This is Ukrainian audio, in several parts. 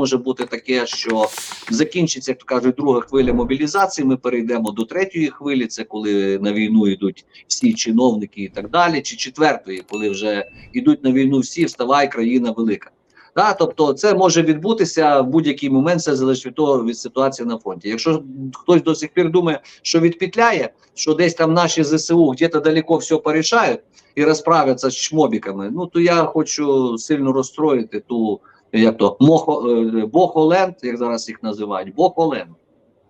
може бути таке, що закінчиться, як то кажуть, друга хвиля мобілізації. Ми перейдемо до третьої хвилі. Це коли на війну йдуть всі чиновники і так далі. Чи четвертої, коли вже йдуть на війну всі, вставай, країна велика. Да, тобто це може відбутися в будь-який момент, це залежить від того від ситуації на фронті. Якщо хтось до сих пір думає, що відпітляє, що десь там наші ЗСУ где-то далеко все порішають і розправляться з чмобіками, ну то я хочу сильно розстроїти ту як то Мохо е, Бохоленд, як зараз їх називають, Бохоленд.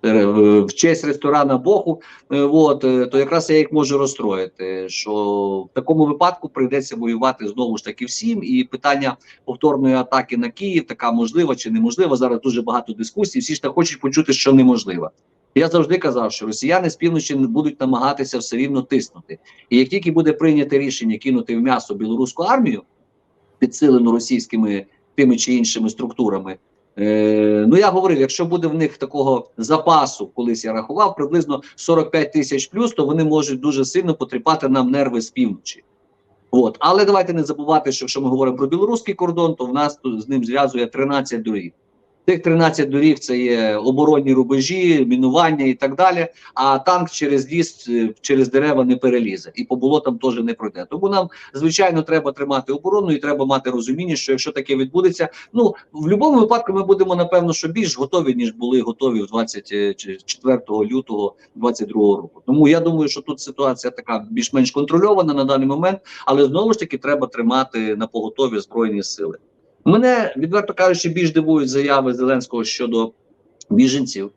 Е, В честь ресторана Боху, е, от, е, то якраз я їх можу розстроїти. Що в такому випадку прийдеться воювати знову ж таки всім. І питання повторної атаки на Київ, така можлива чи неможлива. Зараз дуже багато дискусій. Всі ж так хочуть почути, що неможливо. Я завжди казав, що росіяни з півночі будуть намагатися все рівно тиснути. І як тільки буде прийнято рішення кинути в м'ясо білоруську армію, підсилену російськими тими чи іншими структурами. Е, ну я говорив, якщо буде в них такого запасу, колись я рахував, приблизно 45 тисяч плюс, то вони можуть дуже сильно потріпати нам нерви з півночі. От, але давайте не забувати, що якщо ми говоримо про білоруський кордон, то в нас з ним зв'язує 13 доріг. Тих 13 доріг це є оборонні рубежі, мінування і так далі. А танк через ліс, е, через дерева не перелізе, і по болотам теж не пройде. Тому нам звичайно треба тримати оборону, і треба мати розуміння, що якщо таке відбудеться, ну в будь-якому випадку ми будемо напевно, що більш готові ніж були готові в 24 лютого 22 року. Тому я думаю, що тут ситуація така більш-менш контрольована на даний момент, але знову ж таки треба тримати на поготові збройні сили. Мене відверто кажучи, більш дивують заяви Зеленського щодо біженців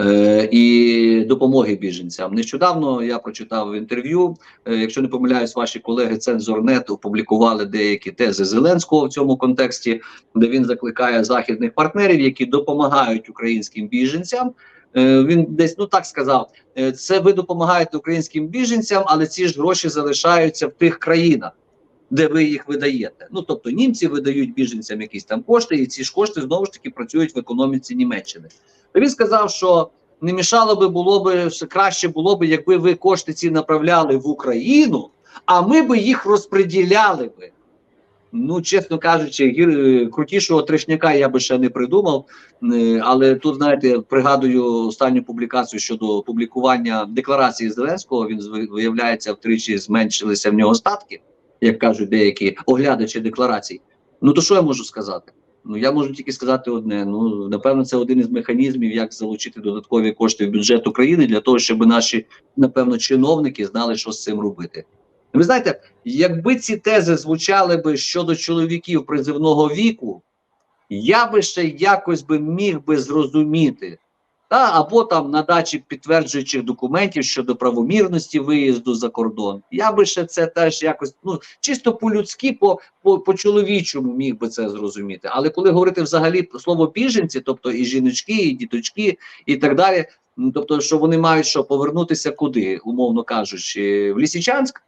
е, і допомоги біженцям. Нещодавно я прочитав інтерв'ю. Е, якщо не помиляюсь, ваші колеги Цензорнет опублікували деякі тези Зеленського в цьому контексті, де він закликає західних партнерів, які допомагають українським біженцям. Е, він десь ну так сказав: е, це ви допомагаєте українським біженцям, але ці ж гроші залишаються в тих країнах де ви їх видаєте. Ну тобто німці видають біженцям якісь там кошти, і ці ж кошти знову ж таки працюють в економіці Німеччини. То він сказав, що не мішало би було би краще було би, якби ви кошти ці направляли в Україну, а ми би їх розподіляли би. Ну, чесно кажучи, гір крутішого трешняка я би ще не придумав. Е, Але тут, знаєте, пригадую останню публікацію щодо публікування декларації Зеленського. Він виявляється втричі зменшилися в нього статки як кажуть деякі оглядачі декларацій. Ну то що я можу сказати? Ну я можу тільки сказати одне: ну напевно, це один із механізмів, як залучити додаткові кошти в бюджет України для того, щоб наші, напевно, чиновники знали, що з цим робити. Ви знаєте, якби ці тези звучали би щодо чоловіків призивного віку, я би ще якось би міг би зрозуміти. Та, або там на дачі підтверджуючих документів щодо правомірності виїзду за кордон. Я би ще це теж якось ну чисто по-людськи, по, по, по-чоловічому міг би це зрозуміти. Але коли говорити взагалі слово біженці, тобто і жіночки, і діточки, і так далі, ну, тобто, що вони мають що повернутися куди, умовно кажучи, в Лісічанськ.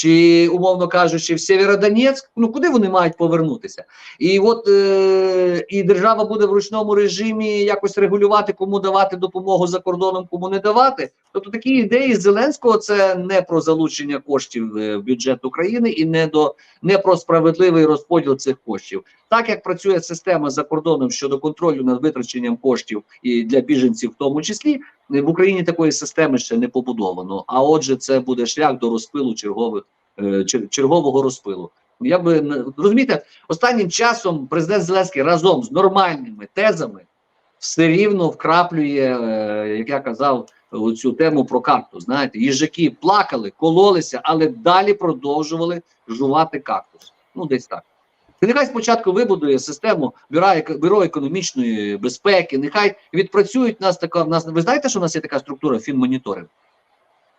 Чи, умовно кажучи, в Сєвєродонецьк, ну куди вони мають повернутися? І от е, і держава буде в ручному режимі якось регулювати, кому давати допомогу за кордоном, кому не давати. Тобто такі ідеї Зеленського це не про залучення коштів е, в бюджет України і не до не про справедливий розподіл цих коштів. Так як працює система за кордоном щодо контролю над витраченням коштів і для біженців, в тому числі в Україні такої системи ще не побудовано. А отже, це буде шлях до розпилу чергових е, чергового розпилу. Я би розумієте, останнім часом президент Зеленський разом з нормальними тезами все рівно вкраплює, е, як я казав, оцю тему про кактус. Знаєте, їжаки плакали, кололися, але далі продовжували жувати кактус. Ну, десь так. Нехай спочатку вибудує систему бюро, бюро економічної безпеки. Нехай відпрацюють нас така. В нас ви знаєте, що в нас є така структура фінмоніторинг?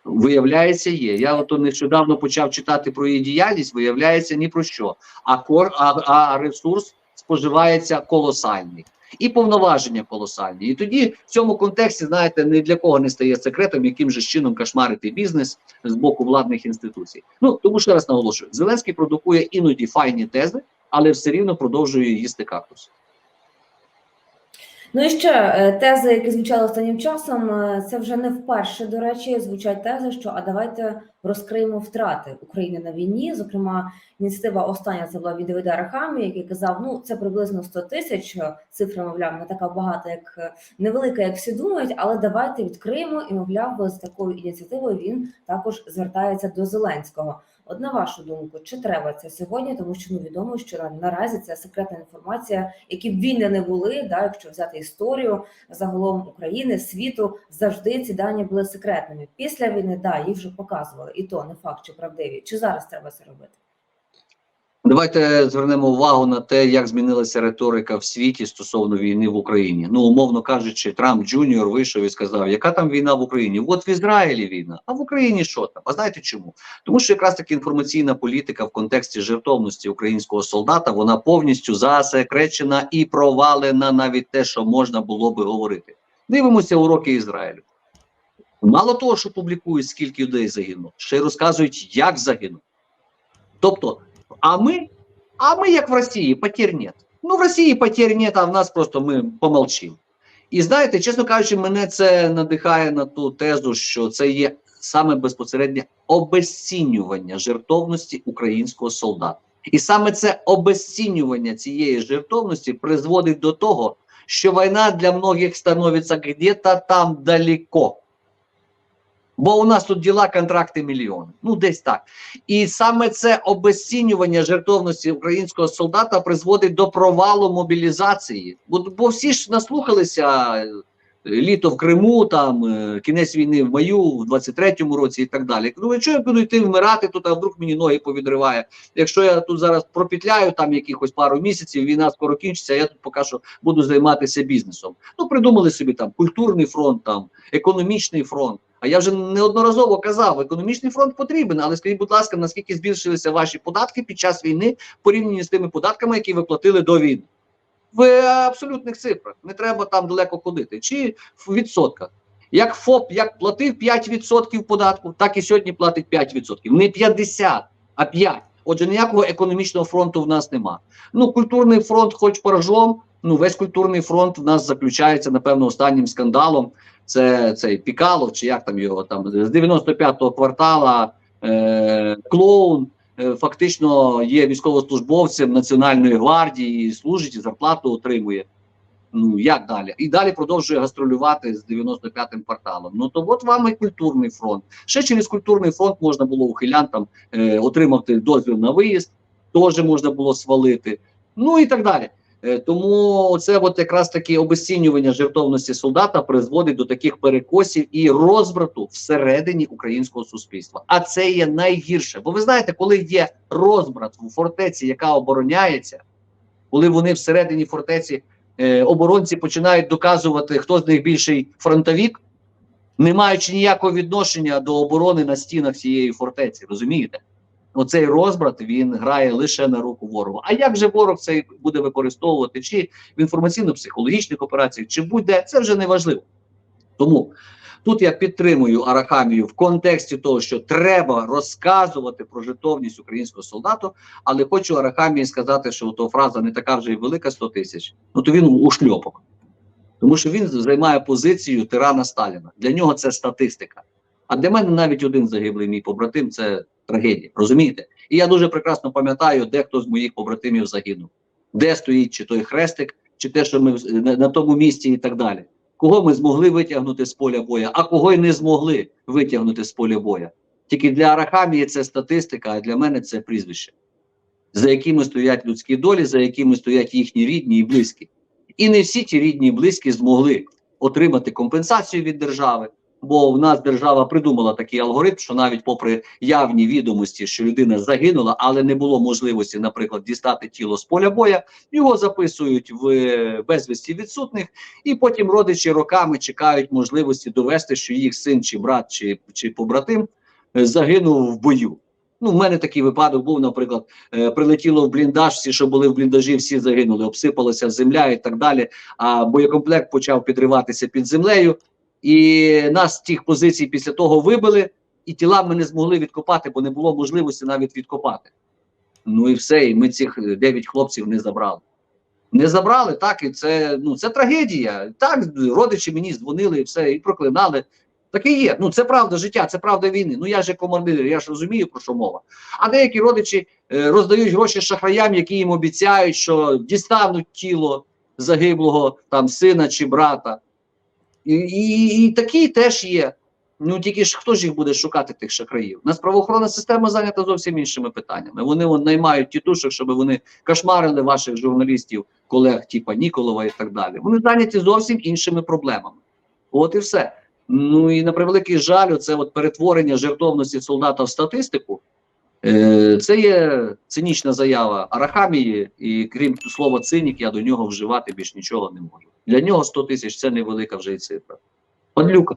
Виявляється, є. Я ото нещодавно почав читати про її діяльність. Виявляється, ні про що. А кор, а, а ресурс споживається колосальний. І повноваження колосальні. І тоді в цьому контексті, знаєте, ні для кого не стає секретом, яким же чином кошмарити бізнес з боку владних інституцій. Ну тому ще раз наголошую: Зеленський продукує іноді файні тези, але все рівно продовжує їсти кактус. Ну і ще е, тези, які звучали останнім часом, е, це вже не вперше. До речі, звучать тези, що а давайте розкриємо втрати України на війні. Зокрема, ініціатива остання це була від Давида Арахамі, який казав: ну це приблизно 100 тисяч. е, Цифра, мовляв, не така багата, як невелика, як всі думають, але давайте відкриємо і, мовляв, з такою ініціативою він також звертається до Зеленського. От на вашу думку, чи треба це сьогодні? Тому що ну відомо, що наразі це секретна інформація, які б війни не були, да, якщо взяти історію загалом України, світу, завжди ці дані були секретними. Після війни, да, їх вже показували, і то не факт, чи правдиві. Чи зараз треба це робити? Давайте звернемо увагу на те, як змінилася риторика в світі стосовно війни в Україні. Ну, умовно кажучи, Трамп Джуніор вийшов і сказав, яка там війна в Україні? От в Ізраїлі війна, а в Україні що там? А знаєте чому? Тому що якраз таки інформаційна політика в контексті жертовності українського солдата вона повністю засекречена і провалена навіть те, що можна було би говорити. Дивимося уроки Ізраїлю. Мало того, що публікують, скільки людей загинуло, ще й розказують, як загинув. Тобто, а ми, а ми як в Росії, потерь нет. Ну, в Росії потерь нет, а в нас просто ми помолчимо. І знаєте, чесно кажучи, мене це надихає на ту тезу, що це є саме безпосереднє обезцінювання жертовності українського солдата. І саме це обезцінювання цієї жертовності призводить до того, що війна для многих становиться где-то там далеко. Бо у нас тут діла, контракти мільйони. Ну, десь так. І саме це обезцінювання жертовності українського солдата призводить до провалу мобілізації. Бо, бо всі ж наслухалися е, літо в Криму, там е, кінець війни в маю, в 23-му році і так далі. Ну, якщо я буду йти вмирати, тут а вдруг мені ноги повідриває. Якщо я тут зараз пропітляю там якихось пару місяців, війна скоро кінчиться, я тут поки що буду займатися бізнесом. Ну, придумали собі там культурний фронт, там економічний фронт. А я вже неодноразово казав, економічний фронт потрібен, але скажіть, будь ласка, наскільки збільшилися ваші податки під час війни порівняно з тими податками, які ви платили до війни? В абсолютних цифрах не треба там далеко ходити. Чи в відсотках? Як ФОП як платив 5% податку, так і сьогодні платить 5%. Не 50, а 5. Отже, ніякого економічного фронту в нас нема. Ну, культурний фронт, хоч поражом, ну весь культурний фронт в нас заключається, напевно, останнім скандалом це цей Пікалов, чи як там його там з 95-го квартала е, клоун. е, Фактично є військовослужбовцем Національної гвардії, служить і зарплату отримує. Ну як далі? І далі продовжує гастролювати з 95-м кварталом. Ну то от вам і культурний фронт. Ще через культурний фронт можна було ухилянтам е, отримати дозвіл на виїзд, теж можна було свалити. Ну і так далі. Е, Тому це от якраз таки обесцінювання жертовності солдата призводить до таких перекосів і розбрату всередині українського суспільства. А це є найгірше. Бо ви знаєте, коли є розбрат у фортеці, яка обороняється, коли вони всередині фортеці е, оборонці починають доказувати, хто з них більший фронтовік, не маючи ніякого відношення до оборони на стінах цієї фортеці, розумієте? Оцей розбрат він грає лише на руку ворогу. А як же ворог це буде використовувати, чи в інформаційно-психологічних операціях, чи будь-де, це вже не важливо. Тому тут я підтримую Арахамію в контексті того, що треба розказувати про жертовність українського солдату, але хочу Арахамії сказати, що то фраза не така вже й велика 100 тисяч. Ну то він у шльопок. Тому що він займає позицію тирана Сталіна. Для нього це статистика. А для мене навіть один загиблий мій побратим це трагедія. Розумієте? І я дуже прекрасно пам'ятаю, де хто з моїх побратимів загинув, де стоїть чи той хрестик, чи те, що ми на тому місці, і так далі. Кого ми змогли витягнути з поля боя, а кого й не змогли витягнути з поля боя. Тільки для Арахамії це статистика, а для мене це прізвище, за якими стоять людські долі, за якими стоять їхні рідні і близькі. І не всі ті рідні і близькі змогли отримати компенсацію від держави. Бо в нас держава придумала такий алгоритм, що навіть попри явні відомості, що людина загинула, але не було можливості, наприклад, дістати тіло з поля боя, його записують в е, безвісті відсутних, і потім родичі роками чекають можливості довести, що їх син чи брат чи, чи побратим е, загинув в бою. Ну, в мене такий випадок був, наприклад, е, прилетіло в бліндаж, всі, що були в бліндажі, всі загинули, обсипалася земля і так далі. А боєкомплект почав підриватися під землею. І нас з тих позицій після того вибили, і тіла ми не змогли відкопати, бо не було можливості навіть відкопати. Ну і все, і ми цих 9 хлопців не забрали. Не забрали, так, і це, ну, це трагедія. Так, родичі мені дзвонили і все, і проклинали. Так і є. Ну, це правда життя, це правда війни. Ну я ж командир, я ж розумію, про що мова. А деякі родичі е, роздають гроші шахраям, які їм обіцяють, що дістануть тіло загиблого там сина чи брата. І, і, і такі теж є. Ну тільки ж хто ж їх буде шукати, тих шахраїв? У нас правоохоронна система зайнята зовсім іншими питаннями. Вони вон, наймають тітушок, щоб вони кошмарили ваших журналістів, колег, типа Ніколова і так далі. Вони зайняті зовсім іншими проблемами. От і все. Ну і на превеликий жаль, це от перетворення жертовності солдата в статистику. Е, це є цинічна заява Арахамії, і крім слова цинік, я до нього вживати більш нічого не можу. Для нього 100 тисяч це невелика вже і цифра. Подлюка.